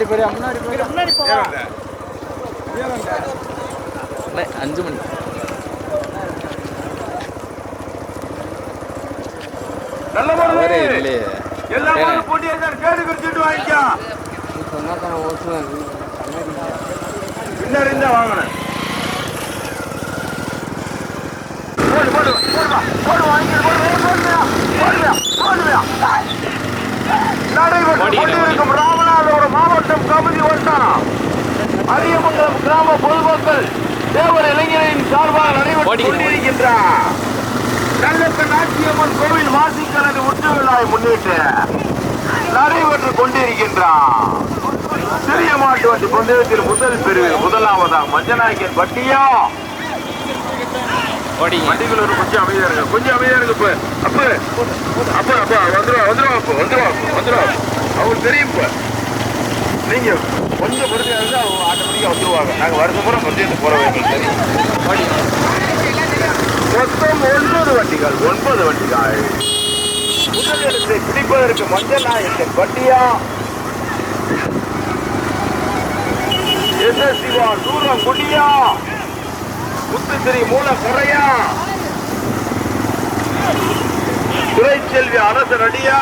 முன்னாடி போறியா முன்னாடி முன்னாடி அஞ்சு மணி நல்ல போறது இல்லையே எல்லா மாடும் போட்டியா கேடு குறிச்சிட்டு வாங்கிக்கோ பின்னாடி இருந்தா வாங்கினேன் போடு போடு போடுவா போடு வாங்கி போடு போடுவியா போடுவியா போடுவியா நடைபெற்று கொண்டிருக்கும் ராமநாதபுர மாவட்டம் கமிதி வட்டம் அரியமங்கலம் கிராம பொதுமக்கள் தேவர் இளைஞரின் சார்பாக நடைபெற்று ஓடிக்கிறேன். கொண்டிருக்கின்றார். நல்லத்த நாச்சியம்மன் கோவில் வாசிக்கலது உற்சவ விழாவை முன்னிட்டு நடைபெற்று கொண்டிருக்கின்றார். சிறிய மாட்டு வண்டி பந்தயத்தில் முதல் பிரிவில் முதலாவதாக மஞ்சநாயக்கன் பட்டியா ஓடிங்க வண்டிகள் ஒரு கொஞ்சம் அமைதியா இருங்க. கொஞ்சம் அமைதியா இருங்க இப்ப. அப்ப. அப்ப அப்ப வந்துருவா வந்துருவா அப்ப வந்துருவா அப்ப, அவங்களுக்கு தெரியும் இப்ப. நீங்க கொஞ்சம் பொறுமையா இருந்தா அவங்க ஆட்டோமேட்டிக்கா வந்துருவாங்க. நாங்க வருஷம் பூரா பந்தயத்துக்கு போறோம் எங்களுக்கு தெரியும். மொத்தம் ஒன்பது வண்டிகள் ஒன்பது வண்டிகள். முதலிடத்தை பிடிப்பதற்கு மஞ்சள் நாயக்கன் பட்டியா எஸ் எஸ் சிவா தூரம் குடியா முத்துத்திரி மூல துறை செல்வி அரசர் அடியா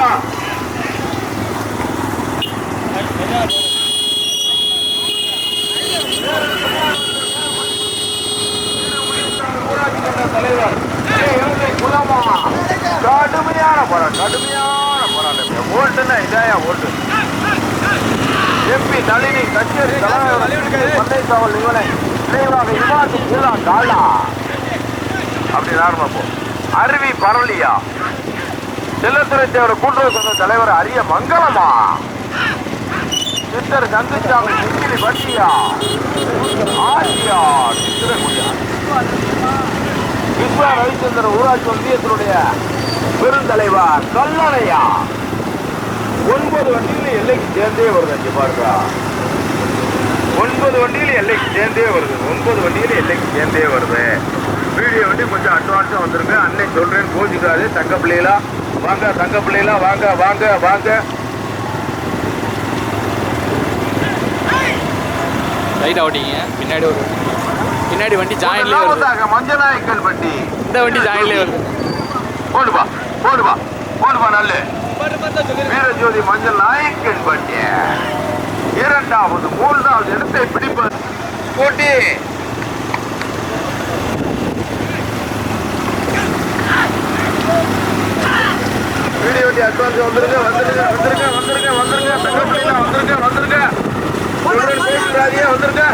ஊராட்சி மன்ற தலைவர் கே. எல்லை குலமா. கடுமையான போராட்டம் கடுமையான போராட்டம் ஓட்டுன்னா இதாயா ஓட்டு எம்பி நளினி கச்சேரி பந்தை காவல் இவனை விரைவாக இவாத்து பூலா காலா. அப்படி நார்மா போ அருவி பரளியா செல்லத்துறை தேவர் கூட்டுறவு சங்க தலைவர் அரிய மங்களமா. சித்தர் சந்திச்சாமி சிங்கிலி பட்டியா ஆசியா சித்திரகுடியா விஸ்வா ரவிச்சந்திரன் ஊராட்சி ஒன்றியத்தினுடைய பெருந்தலைவர் கல்லணையா ஒன்பது வண்டிகள் எல்லைக்கு சேர்ந்தே வருது அஞ்சு பாருங்க. ஒன்பது வண்டிகள் எல்லைக்கு சேர்ந்தே வருது. ஒன்பது வண்டிகள் எல்லைக்கு சேர்ந்தே வருது. வீடியோ வண்டி கொஞ்சம் அட்வான்ஸாக வந்துருங்க அன்னை சொல்றேன்னு கோச்சிக்காது தங்க பிள்ளைகளா. வாங்க தங்க பிள்ளைகளா வாங்க வாங்க வாங்க. லைட்டாக ஓட்டிங்க பின்னாடி ஒரு பின்னாடி வண்டி ஜாயின்லேயே வருது. மஞ்சநாயக்கல் வண்டி. இந்த வண்டி ஜாயின்லேயே வருது. போடுப்பா போடுப்பா போடுப்பா நல்ல. வீரஜோதி மஞ்சள் நாயக்கன் வண்டி. இரண்டாவது மூன்றாவது இடத்தை பிடிப்பது. போட்டி. வீடியோ அட்வான்ஸ் வந்துருங்க வந்துருங்க வந்துருங்க வந்துருங்க வந்துருங்க. தங்கப்பிள்ளைங்களா வந்துருங்க வந்துருங்க. சொல்றேன் வந்துருங்க.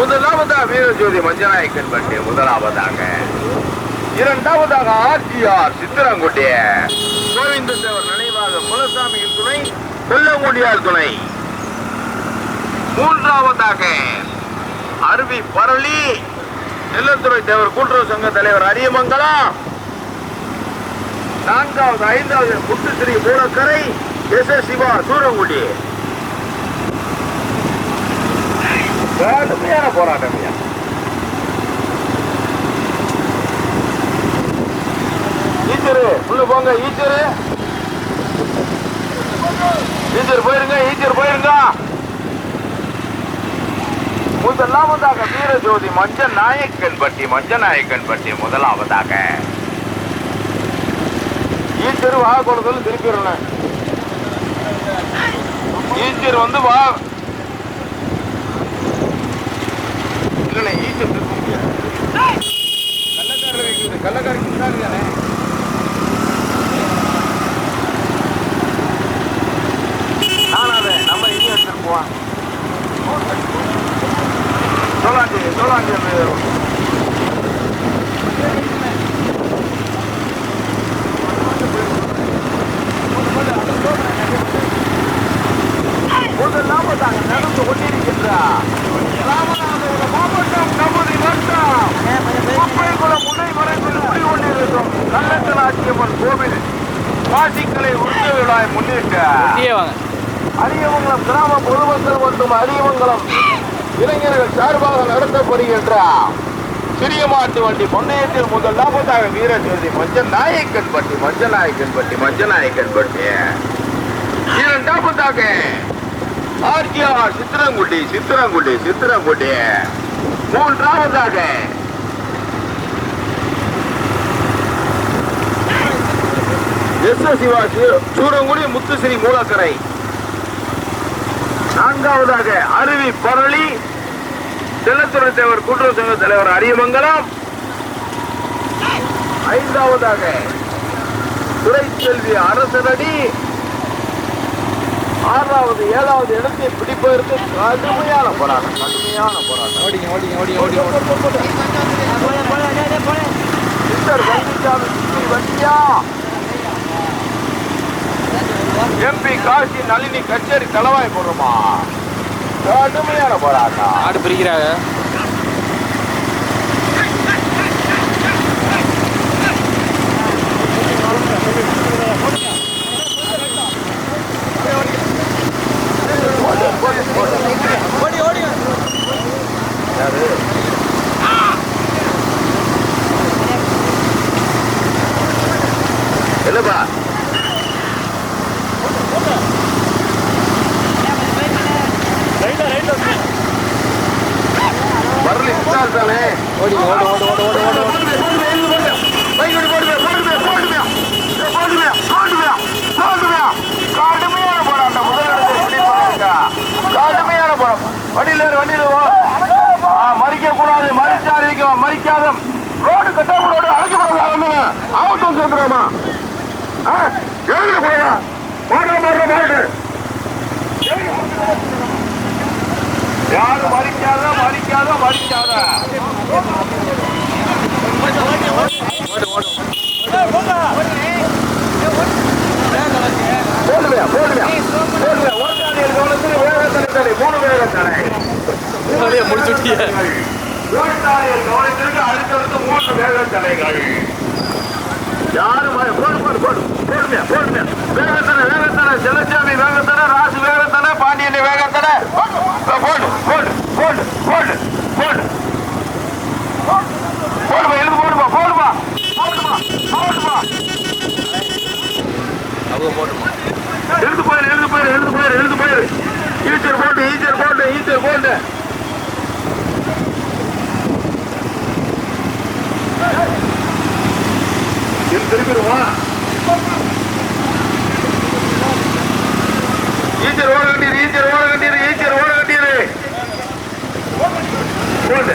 முதலாவதா வீரஜோதி மஞ்சநாயக்கன் பட்டி முதலாவதாக. இரண்டாவதாக ஆர்ஜிஆர் சித்திரங்குட்டி கோவிந்த தேவர் குலசாமியின் துணை கொல்லங்குடியார் துணை. மூன்றாவதாக அருவி பரளி நெல்லத்துறை தேவர் கூட்டுறவு சங்க தலைவர் அரியமங்கலம். நான்காவது ஐந்தாவது முத்துஸ்ரீ மூலக்கரை எஸ் எஸ் சிவா சூரங்குடி. கடுமையான போராட்டம் ஈச்சரு உள்ள போங்க ஈச்சரு. ஈச்சர் போயிருங்க ஈச்சர் போயிருங்க. முதலாவதாக வீரஜோதி மஞ்ச நாயக்கன் பட்டி மஞ்ச நாயக்கன் பட்டி முதலாவதாக. ஈச்சர் வா கொடுத்தல் திருப்பிடணும் ஈச்சர் வந்து வா. இல்லைண்ணே ஈச்சர் திருப்ப முடியாது கள்ளக்காரர் இருக்குது கள்ளக்காரருக்கு முன்னாடி தானே நானாவே நம்ம இனி எடுத்துட்டு போவான் சோழாண்டி சோழாண்டி அந்த முதலாவதாக நடந்து கொண்டிருக்கின்றார் ராமநாதபுரம் மாவட்டம் கமுதி வட்டம் குப்பைக்குளம் முனை மறைந்து கொண்டிருக்கும் கள்ளக்கலாட்சியம்மன் கோவில் வாசிக்கலை உற்சவ விழாவை முன்னிட்டு இங்கே வாங்க அரியமங்கலம் கிராம பொதுமக்கள் மற்றும் அரியமங்கலம் இளைஞர்கள் சார்பாக நடத்தப்படுகின்ற சிறிய மாட்டு வண்டி பொன்னையத்தில் முதல் லாபத்தாக வீர ஜோதி மஞ்சள் நாயக்கன் பட்டி மஞ்சள் நாயக்கன் பட்டி. மஞ்சள் நாயக்கன் பட்டி இரண்டாவதாக ஆர்ஜிஆர் சித்திரங்குடி சித்திரங்குடி சித்திரங்குடி. மூன்றாவதாக எஸ் எஸ் சிவா சூரங்குடி முத்துசிறி மூலக்கரை. நான்காவதாக அருவி பரளி. செல்லத்துறை தேவர் கூட்டுறவு சங்க தலைவர் அரியமங்கலம். ஐந்தாவதாக துறை செல்வி அரசனடி ஆறாவது ஏழாவது இடத்தை பிடிப்பதற்கு கடுமையான போராட்டம் கடுமையான போராட்டம். ஓடிங்க ஓடிங்க ஓடிங்க ஓடிங்க. மிஸ்டர் பழனிசாமி சுற்றி வண்டியா எம்பி காசி நளினி கச்சேரி தலவாய் போடுறோமா கடுமையான போராட்டம். ஆடு பிரிக்கிறாங்க. ஓடி ஓடு ஓடு ஓடு ஓடு ஓடு. கடுமையான போராட்டம் முதலிடத்தை கடுமையான போராட்டம் வண்டியில ஏறு, மறிக்க கூடாது மறிச்சா மறிக்காத ரோடு கட்டாம அழைக்கப்படாது ஆவட்டம் சொல்றோமா எழுதி போயா மாட மாட மாடு யாரும் மறிக்காத மறிக்காத மறிக்காத. போடுவியா போடுவியா போடுவியா ஓட்டாளியர் கவனத்தில் வேகத்தடை தடை மூணு வேகத்தடை அப்படியே முடிச்சு விட்டீங்க ஓட்டாளியர் கவனத்திற்கு அடுத்தடுத்து மூன்று வேகத்தடைகள் யாரும் வர- போடு போடு போடு போடுவியா போடுவியா வேகத்தடை வேகத்தடை செல்லச்சாமி வேகத்தடை ராசு வேகத்தடை பாண்டியன் வேகத்தடை போடு போடு போடு போடு போடு போடுமா எழுது போடுமா போடுமா போடுமா போடுமா? அவங்க போட்டுமா எழுந்து போயிரு எழுந்து போயிரு எழுந்து போயிரு எழுந்து போயிரு. ஈச்சர் போட்டு ஈச்சர் போட்டு ஈச்சர் போட்டு. திருப்பிடுவா ஈச்சர் ஓட கட்டிரு ஈச்சர் ஓட கட்டிரு ஈச்சர் ஓட கட்டிரு. போட்டு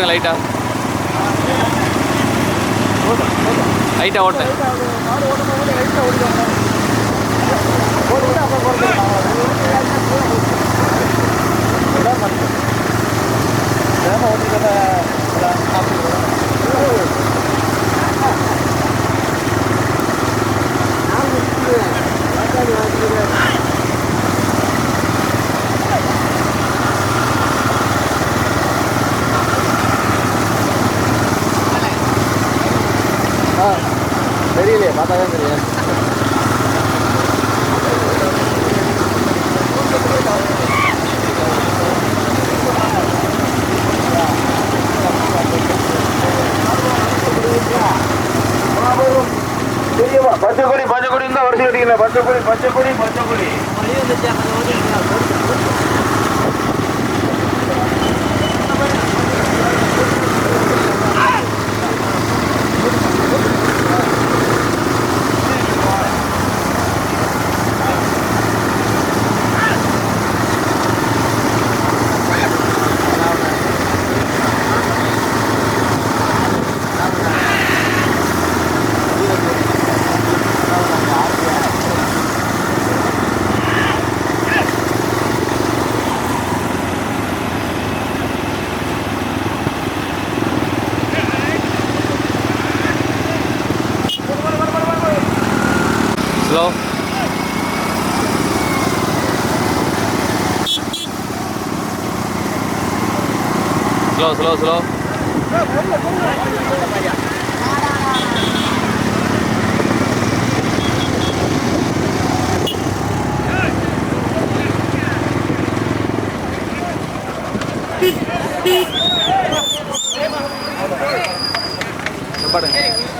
ஓட்டுங்க லைட்டா லைட்டா ஓட்டுங்க. தெரியலையே பார்த்தா தான் தெரியும் தெரியுமா பச்சை கொடி பச்சை கொடி தான் வரிசை கட்டிக்கல பச்சை கொடி பச்சை கொடி பச்சை கொடி ஸ்லோ ஸ்லோ பாடுங்க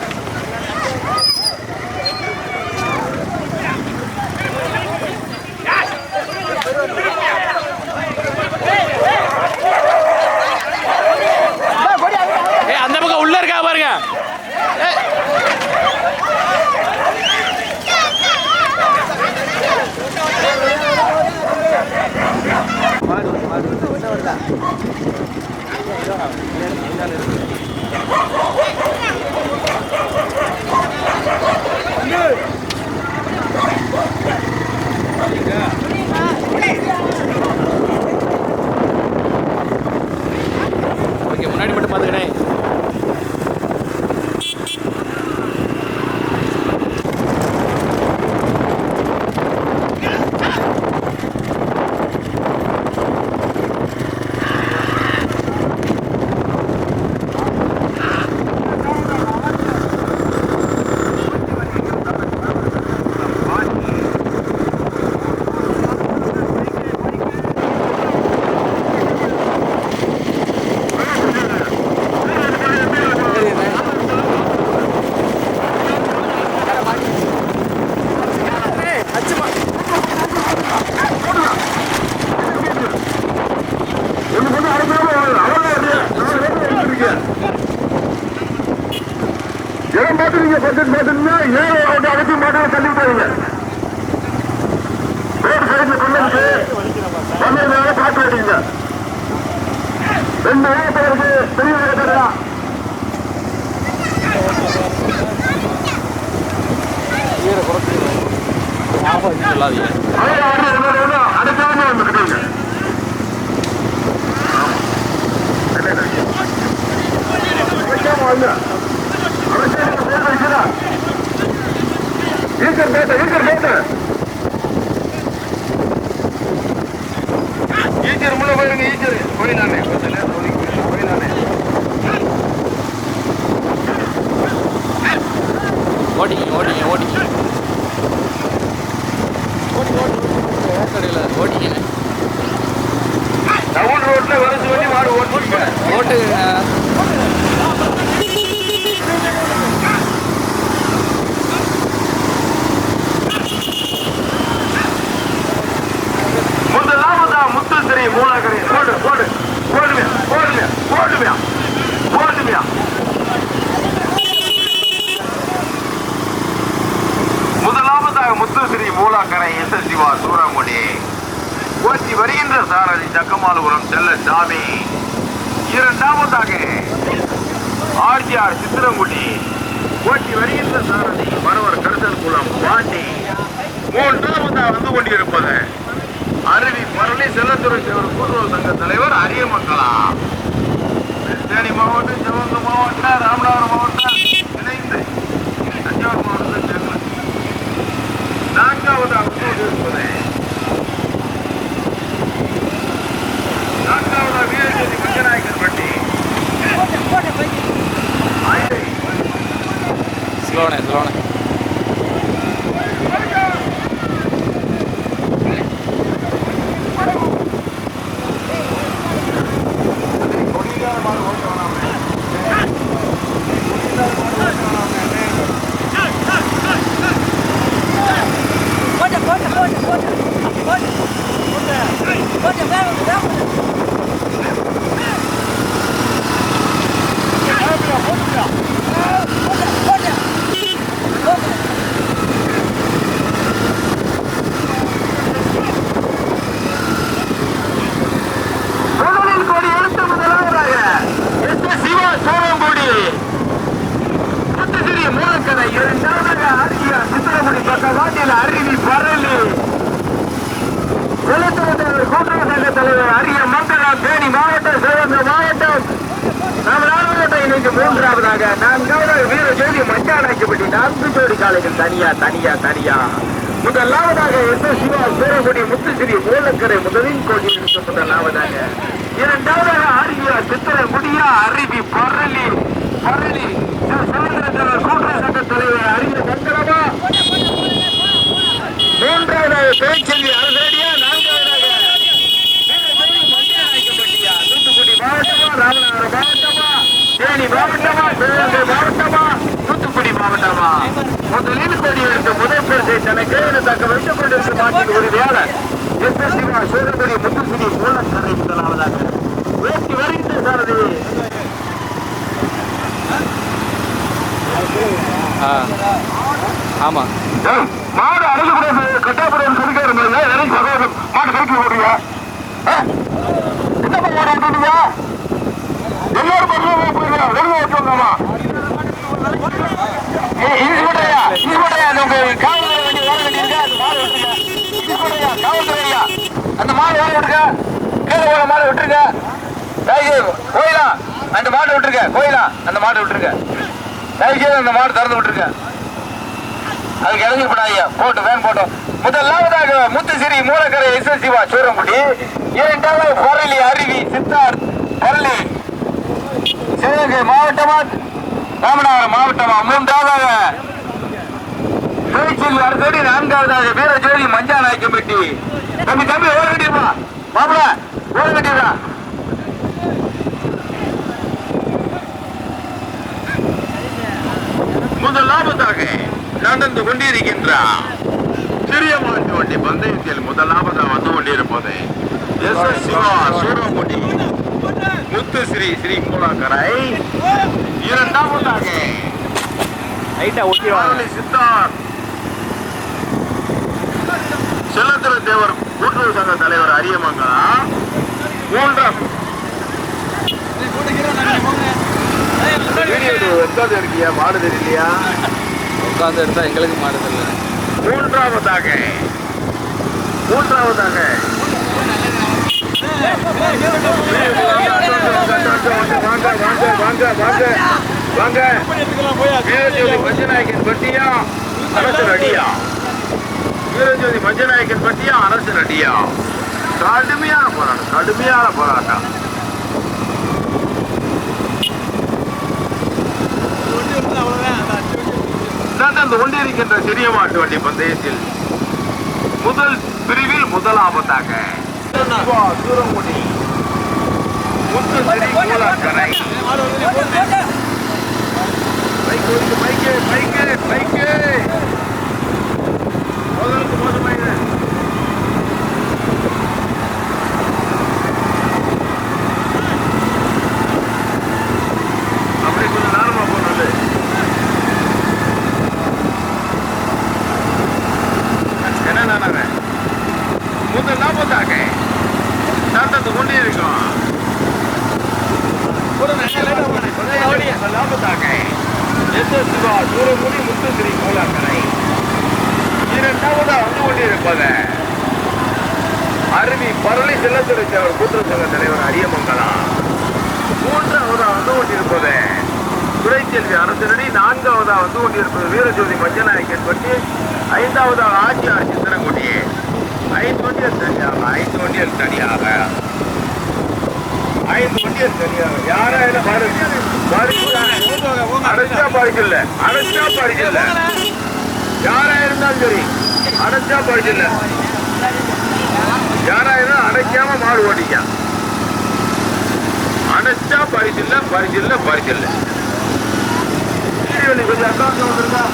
சுவாமி. இரண்டாவதாக ஆர்ஜிஆர் சித்திரங்குடி ஓட்டி வருகின்ற சாரதி மரவர் கருத்தல் குளம் வாண்டி மூன்றாவதாக வந்து கொண்டிருப்பது அருவி பரணி செல்லத்துறை சேவர் கூட்டுறவு சங்க தலைவர் அரியமங்கலா தேனி மாவட்டம் சிவகங்கை மாவட்டம் ராமநாதபுரம் மாவட்டம். தனியா தனியா. முதலாவதாக எந்த சிவா சூரகுடி முத்துசிறி மூலக்கரை முதலின் கோடி முதலாவதாக. இரண்டாவதாக ஆர்விஆர் சித்திர முடியா அருவி பரளி பரளி. கூட்டுற சங்க தலைவர் அறிஞர் சங்கரமா மூன்றாவதாக பேச்செல்வி அரசடியா நான்காவதாக தூத்துக்குடி மாவட்டமா ராமநாதபுரம் மாவட்டமா தேனி மாவட்டமா சிவகங்கை மாவட்டமா தூத்துக்குடி மாவட்டமா? முதலில் கொடியிருக்க முதல் பரிசை தனக்கு தக்க வைத்துக் கொண்டிருக்கும் மாற்றின் உறுதியாளர் எஸ். எஸ். சிவா சூரகுடி முத்துக்குடி மூலக்கரை முதலாவதாக வேட்டி வருகின்ற சாரதி. ஆ ஆமாம் ஏய், மாடு அழகுபுரம் கட்டாபுரம் சொல்லிக்க இருந்தீங்க இறங்கி சகோதரர் மாடு கழிக்க போடுறீங்க ஆ? என்னப்பா மாடு விட்டுட்டீங்க எல்லாரும் பக்கம் போயிருங்க வெளியே வச்சுக்கோங்கம்மா ஈஸ்வரையா ஈஸ்வரையா உங்க காவல் வேண்டிய வேலை வேண்டியிருக்க அந்த மாடு விட்டுருங்க ஈஸ்வரையா காவல்துறையா அந்த மாடு வேலை விட்டுருங்க கீழே போன மாடு விட்டுருங்க தயவுசெய்து கோயிலா அந்த மாடு விட்டுருங்க கோயிலா அந்த மாடு விட்டுருங்க அதுக்கே அந்த மாடு திறந்து விட்டுருங்க அதுக்கு இறங்கி போடாங்க போட்டு வேன் போட்டோம் முதலாவதாக முத்துசிறி மூலக்கரை எஸ் எஸ் சிவா சூரங்குடி இரண்டாவது பொருளி அருவி சித்தார் பொருளி. சிவகங்கை மாவட்டமா ராமநாதபுரம் மாவட்டமா? மூன்றாவதாக திருச்சியில் அரசடி நான்காவதாக வீரஜோதி மஞ்சா நாயக்கம்பட்டி தம்பி தம்பி ஓட வேண்டியப்பா மாப்பிள ஓட வேண்டியதா முதலாவதாக நடந்து கொண்டிருக்கின்றார் சிறிய மாட்டு வண்டி பந்தயத்தில் முதலாவதாக வந்து கொண்டிருப்பது. எஸ் எஸ் சிவா சூரமுடி முத்து ஸ்ரீ ஸ்ரீ மூலக்கரை இரண்டாவதாக சித்தார் செல்லத்திர தேவர் கூட்டுறவு சங்க தலைவர் அரியமங்கலா. மூன்றாம். உட்காந்து இருக்கியா மாடு தெரியலையா? உட்காந்து எடுத்தால் எங்களுக்கு மாறுதில்லை மூன்றாவதாக. மூன்றாவதாக. வாங்க வாங்க வாங்க வாங்க வாங்க வீரஜோதி மஞ்சநாயக்கன் பட்டியா அரசு அடியா? வீரஜோதி மஞ்சநாயக்கன் பட்டியா அரசு அடியா? கடுமையான போராட்டம் கடுமையான போராட்டம். நடந்து கொண்டிருக்கின்ற சிறிய மாட்டு வண்டி பந்தயத்தில் முதல் பிரிவில் முதலாவதாக Surangudi Koolakkarai bike bike bike bike முதலுக்கு முதல் பைக்கு அப்படி கொஞ்சம் நேரமா போனது என்ன நானாங்க முதல் நாற்பதாக நடந்து கொண்டே இருக்கோம் லாபத்தாக எஸ் எஸ் சிவா சூரமுடி முத்துசிறி மூலாக்கரை இரண்டாவதா வந்து கொண்டிருப்பது அருவி பரளி செல்லத்துறை தேவர் கூட்டுறவு சங்க தலைவர் அரியமங்கலம் மூன்றாவதா வந்து கொண்டிருப்பது. துறைச்செல்வி அரசனடி நான்காவதா வந்து கொண்டிருப்பது வீரஜோதி மஞ்சநாயக்கன் பற்றி ஐந்தாவதாக ஆட்சியார் சித்திரங்குடி ஐந்து வண்டியல் தனியாக ஐந்து வண்டியல் தனியாக ஐந்து வண்டியல் தனியாக யாராயிரம் பாரு அடைச்சா பாடிக்கல அடைச்சா பாடிக்கல யாரா இருந்தாலும் சரி அடைச்சா பாடிக்கல யாராயிரம் அடைக்காம மாடு ஓட்டிக்க? அடைச்சா பரிசில்ல பரிசில்ல பரிசில்ல. கொஞ்சம் அக்கௌண்ட்ல வந்துருக்கா?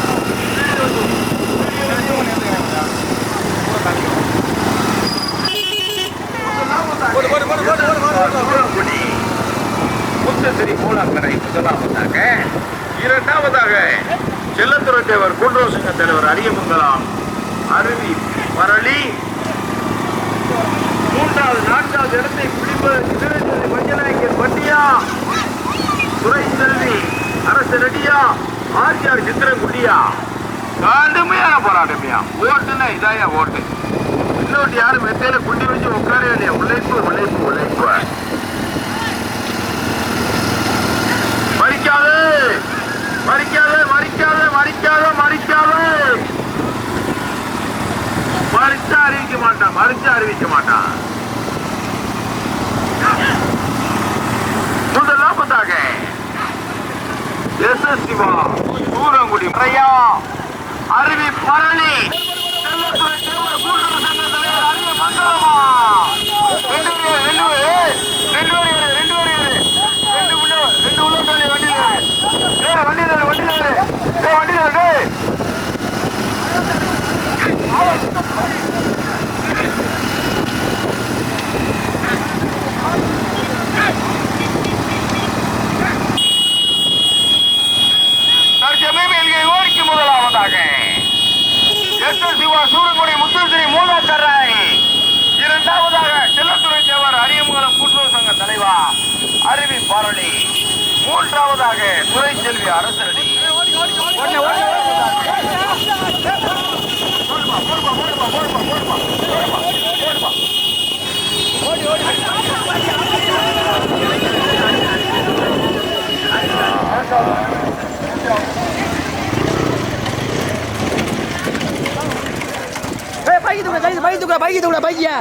சூரக்குடி முத்தசிறி மூலாக்கரை முதலாவதாக இரண்டாவதாக செல்லத்துறை தேவர் கூட்டுறவு சங்க தலைவர் அரியமங்கலம் அருவி அரசு ரெடியா? ஆர்ஜிஆர் சித்திரம் குடியா கடுமையான போராட்டமையா ஓட்டுன்னா இதாயா ஓட்டு. இன்னொரு யாரும் மெத்தையில குண்டி வச்சு உட்கார இல்லையா? உழைப்பு உழைப்பு உழைப்பு. மறிக்காது. மறிக்காது மறிக்காத மறிக்காத மறிக்காது. மறிச்சு அறிவிக்க மாட்டான் மறிச்சு அறிவிக்க மாட்டான். எஸ் எஸ் சிவா தூரங்குடி மறையா அருவி பழனி Hey! முதலாவதாக துறை செல்வி அரசரணி பைக்கு தூக்கல பைக்கு தூக்கல பைக்கு தூக்கல பைக்கியா